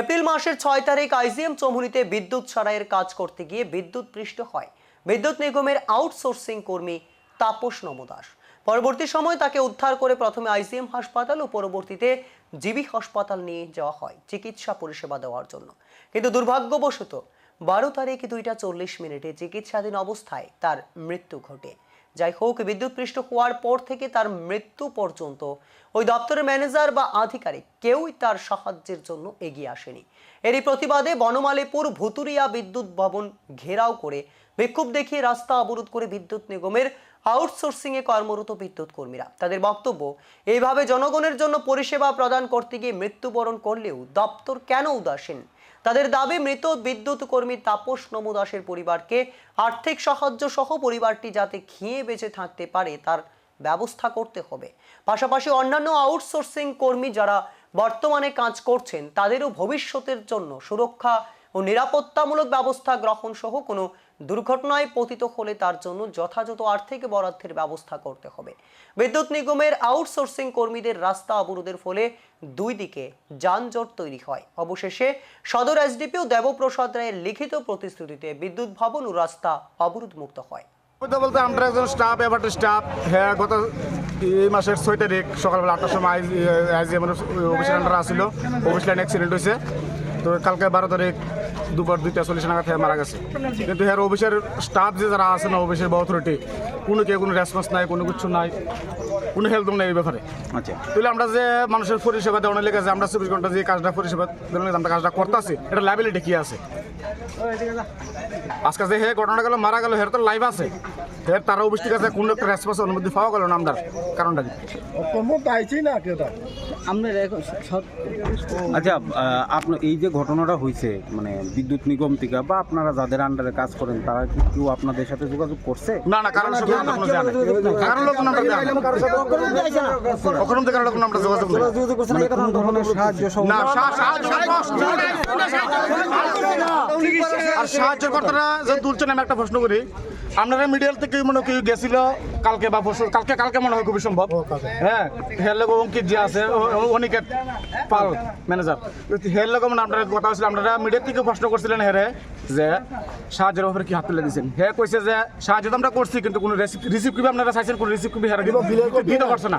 April মাসের ছয় তারিখ আইজিএম চৌমুনিতে বিদ্যুৎ সরাইয়ের কাজ করতে গিয়ে বিদ্যুৎ পৃষ্ঠ হয়। বিদ্যুৎ নিগমের আউটসোর্সিং কর্মী তাপস নমদাস পরবর্তী সময় তাকে উদ্ধার করে প্রথমে আইজিএম হাসপাতাল ও পরবর্তীতে জিবি হাসপাতাল নিয়ে যাওয়া হয় চিকিৎসা পরিষেবা দেওয়ার জন্য। কিন্তু দুর্ভাগ্যবশত বারো তারিখ দুইটা চল্লিশ মিনিটে চিকিৎসাধীন অবস্থায় তার মৃত্যু ঘটে। যাই হোক, বিদ্যুৎপৃষ্ট হওয়ার পর থেকে তার মৃত্যু পর্যন্ত ওই দপ্তরের ম্যানেজার বা আধিকারিক কেউই তার সাহায্যের জন্য এগিয়ে আসেনি। এরই প্রতিবাদে বনমালীপুর ভুতুরিয়া বিদ্যুৎ ভবন ঘেরাও করে বিক্ষোভ দেখিয়ে রাস্তা অবরোধ করে বিদ্যুৎ নিগমের আউটসোর্সিংয়ে কর্মরত বিদ্যুৎ কর্মীরা তাদের বক্তব্য, এইভাবে জনগণের জন্য পরিষেবা প্রদান করতে গিয়ে মৃত্যুবরণ করলেও দপ্তর কেন উদাসীন? তাদের দাবি, মৃত বিদ্যুৎ কর্মী তাপস নমো দাসের পরিবারকে আর্থিক সাহায্য সহ পরিবারটি যাতে খেয়ে বেঁচে থাকতে পারে তার ব্যবস্থা করতে হবে। পাশাপাশি অন্যান্য আউটসোর্সিং কর্মী যারা বর্তমানে কাজ করছেন, তাদেরও ভবিষ্যতের জন্য সুরক্ষা ও নিরাপত্তামূলক ব্যবস্থা গ্রহণ সহ কোনো দুর্ঘটনায় পতিত হলে তার জন্য যথাযথ আর্থিক বরাদ্দের ব্যবস্থা করতে হবে। বিদ্যুৎ নিগমের আউটসোর্সিং কর্মীদের রাস্তা অবরোধের ফলে দুই দিকে যানজট তৈরি হয়। অবশেষে সদর এসডিপি ও দেবপ্রসাদ রায়ের লিখিত প্রতিশ্রুতিতে বিদ্যুৎ ভবন ও রাস্তা অবরোধ মুক্ত হয় বলতে আমরা একজন স্টাফ এবারটা স্টাফ হ্যাঁ গত এই মাসের ছয় তারিখ সকালবেলা আটটার সময় আইজি অফিসের আন্ডার আসছিল অফিস অ্যাক্সিডেন্ট হয়েছে তো কালকে বারো তারিখ দুপুর দুইটা চল্লিশ নাগাদ হ্যাঁ মারা গেছে। কিন্তু হ্যাঁ অফিসের স্টাফ যে যারা আছে না অফিসের বা অথরিটি কোনো কেউ কোনো রেসপন্স নাই কোনো কিছু নাই কোনো হেল্প নাই এই ব্যাপারে। আচ্ছা। তাহলে আমরা যে মানুষের পরিষেবা দেওয়া লেগে যে আমরা চব্বিশ ঘণ্টা যে কাজটা পরিষেবা দেওয়ার আমরা কাজটা করতেছি এটা লাইবিলিটি কি আছে? আজকে যে হে ঘটনা গেল মারা গেল হের তো লাইভ আছে। হের তারা অবস্থিত আছে কোন একটা রেসপন্স অনুমতি পাওয়া গেল না আমদার? কারণটা কি? পাইছি না কেউ আপনার আচ্ছা আপনার এই যে ঘটনাটা হয়েছে মানে বিদ্যুৎ নিগম থেকে বা আপনারা যাদের আন্ডারে কাজ করেন তারা কি কেউ আপনাদের সাথে যোগাযোগ করছে? না না কারণ আমরা কারণ লোক আমরা যোগাযোগ মানে না সা- সাহায্য আর সাহায্য কর্তারা যে তুলছেন আমি একটা প্রশ্ন করি। আপনারা মিডিয়াল থেকে মনে কেউ গেছিল? কালকে বা পরশু কালকে কালকে মনে হয় খুবই সম্ভব। হ্যাঁ হের লোক অঙ্কিত যে আছে অনিকেত পাল ম্যানেজার হের লোক মানে আপনারা কথা হয়েছিল আপনারা মিডিয়ার থেকে প্রশ্ন করছিলেন হেরে যে সাহায্যের ব্যাপারে কি হাত তুলে দিয়েছেন? হে কইছে যে সাহায্য তো আমরা করছি কিন্তু কোনো রিসিভ রিসিভ কীভাবে আপনারা চাইছেন? কোনো রিসিভ কীভাবে হেরে দিতে পারছে না।